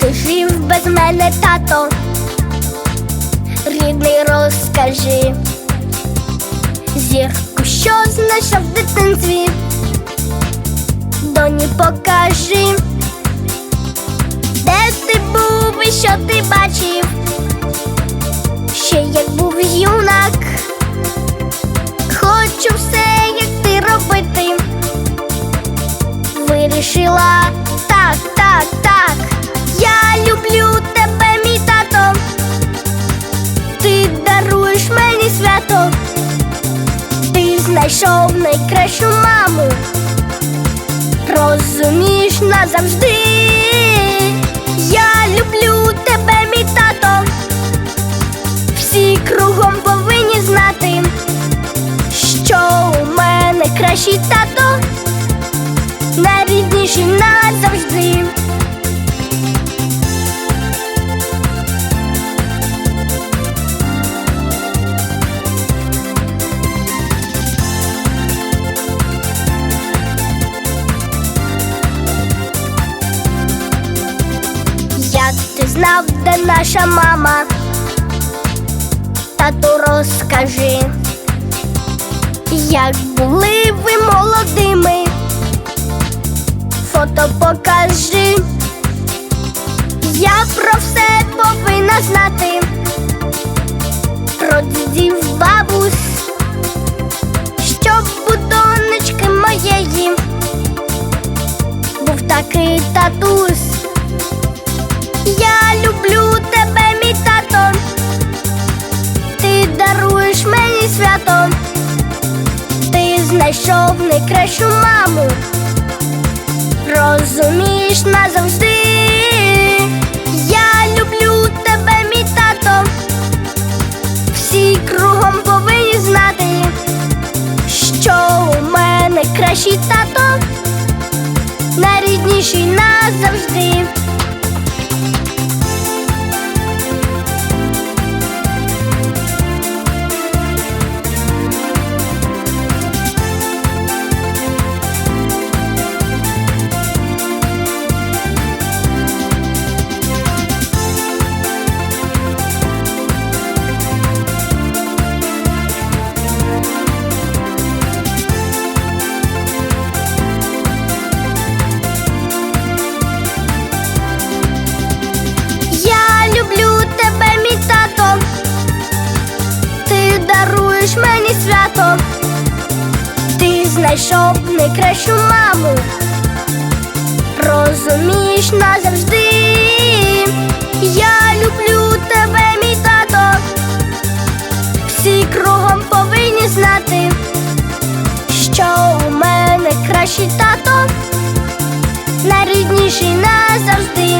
Ти жив без мене, тато? Рідний розкажи, зірку, що знайшов в дитинстві, доні покажи, де ти був і що ти бачив, ще як був юнак, хочу все, як ти робити. Вирішила так, так, так. Я люблю тебе, мій тато. Ти даруєш мені свято. Ти знайшов найкращу маму. Розумієш назавжди. Я люблю тебе, мій тато. Всі кругом повинні знати, що у мене кращий тато де наша мама? Тату розкажи, як були ви молодими люблю тебе, мій тато. Ти даруєш мені свято. Ти знайшов найкращу маму розумієш назавжди. Я люблю тебе, мій тато. Всі кругом повинні знати, що у мене кращий тато, найрідніший назавжди. Знайшов найкращу маму. Розумієш назавжди. Я люблю тебе, мій тато. Всі кругом повинні знати, що у мене кращий тато, найрідніший назавжди.